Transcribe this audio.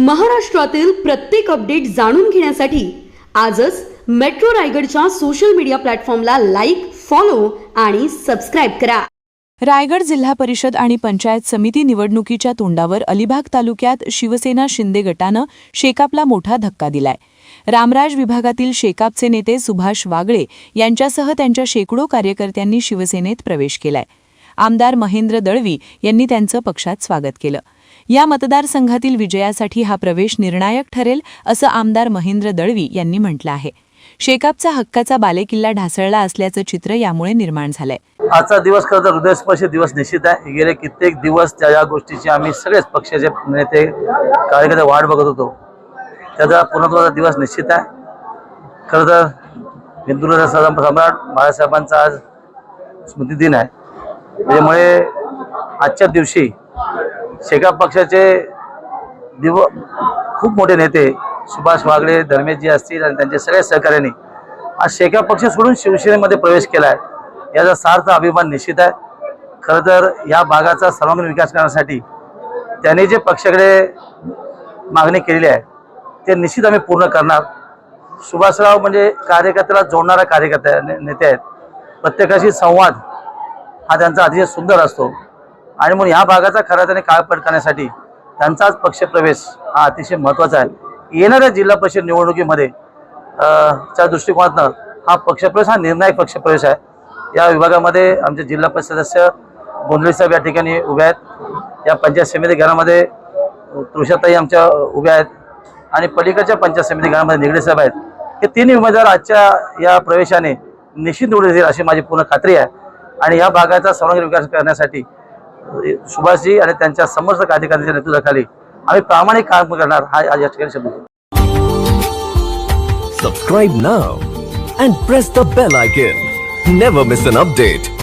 महाराष्ट्रातील प्रत्येक अपडेट जाणून घेण्यासाठी आजच मेट्रो रायगडच्या सोशल मीडिया प्लॅटफॉर्मला लाईक फॉलो आणि सबस्क्राईब करा. रायगड जिल्हा परिषद आणि पंचायत समिती निवडणुकीच्या तोंडावर अलिबाग तालुक्यात शिवसेना शिंदे गटानं शेकापला मोठा धक्का दिलाय. रामराज विभागातील शेकापचे नेते सुभाष वागळे यांच्यासह त्यांच्या शेकडो कार्यकर्त्यांनी शिवसेनेत प्रवेश केलाय. आमदार महेंद्र दळवी यांनी त्यांचं पक्षात स्वागत केलं. या मतदारसंघातील विजयासाठी हा प्रवेश निर्णायक ठरेल असं आमदार महेंद्र दळवी यांनी म्हटलं आहे. शेकापचा हक्काचा बालेकिल्ला ढासळला असल्याचं चित्र यामुळे निर्माण झालंय. आजचा दिवस खरं तर हृदयस्पर्शी दिवस निश्चित आहे. गेले कित्येक दिवस त्या या गोष्टीची आम्ही सगळेच पक्षाचे नेते कार्यकर्ते वाट बघत होतो. त्याचा पूर्णत्वाचा दिवस निश्चित आहे. खरं तर हिंदू सम्राट बाळासाहेबांचा आज स्मृतिदिन आहे. त्याच्यामुळे आजच्या दिवशी शेका पक्षाचे दिव खूप मोठे नेते सुभाष वागळे धर्मेशजी असतील आणि त्यांच्या सगळ्या सहकाऱ्यांनी आज शेका पक्ष सोडून शिवसेनेमध्ये प्रवेश केला आहे याचा सार्थ अभिमान निश्चित आहे. खरं तर या भागाचा सर्वांगीण विकास करण्यासाठी त्यांनी जे पक्षाकडे मागणी केलेली आहे ते निश्चित आम्ही पूर्ण करणार. सुभाषराव म्हणजे कार्यकर्त्याला जोडणारा कार्यकर्ता नेते आहेत. प्रत्येकाशी संवाद हा त्यांचा अतिशय सुंदर असतो. आणि म्हणून ह्या भागाचा खरा त्याने काळपट करण्यासाठी त्यांचाच पक्षप्रवेश हा अतिशय महत्त्वाचा आहे. येणाऱ्या जिल्हा परिषद निवडणुकीमध्ये च्या दृष्टिकोनातनं हा पक्षप्रवेश हा निर्णायक पक्षप्रवेश आहे. या विभागामध्ये आमचे जिल्हा परिषद सदस्य गोंधळी साहेब या ठिकाणी उभे आहेत. या पंचायत समिती घरामध्ये तुळशाताई आमच्या उभ्या आहेत. आणि पलीकडच्या पंचायत समिती घरामध्ये निगडे साहेब आहेत. हे तिन्ही उमेदवार आजच्या या प्रवेशाने निश्चित निवडून येतील अशी माझी पूर्ण खात्री आहे. आणि या भागाचा सर्वांगीण विकास करण्यासाठी सुभाषजी आणि त्यांच्या समर्थक अधिकाऱ्यांच्या नेतृत्वाखाली आम्ही प्रामाणिक काम करणार हा या ठिकाणी शब्द subscribe now and press the bell icon never miss an update.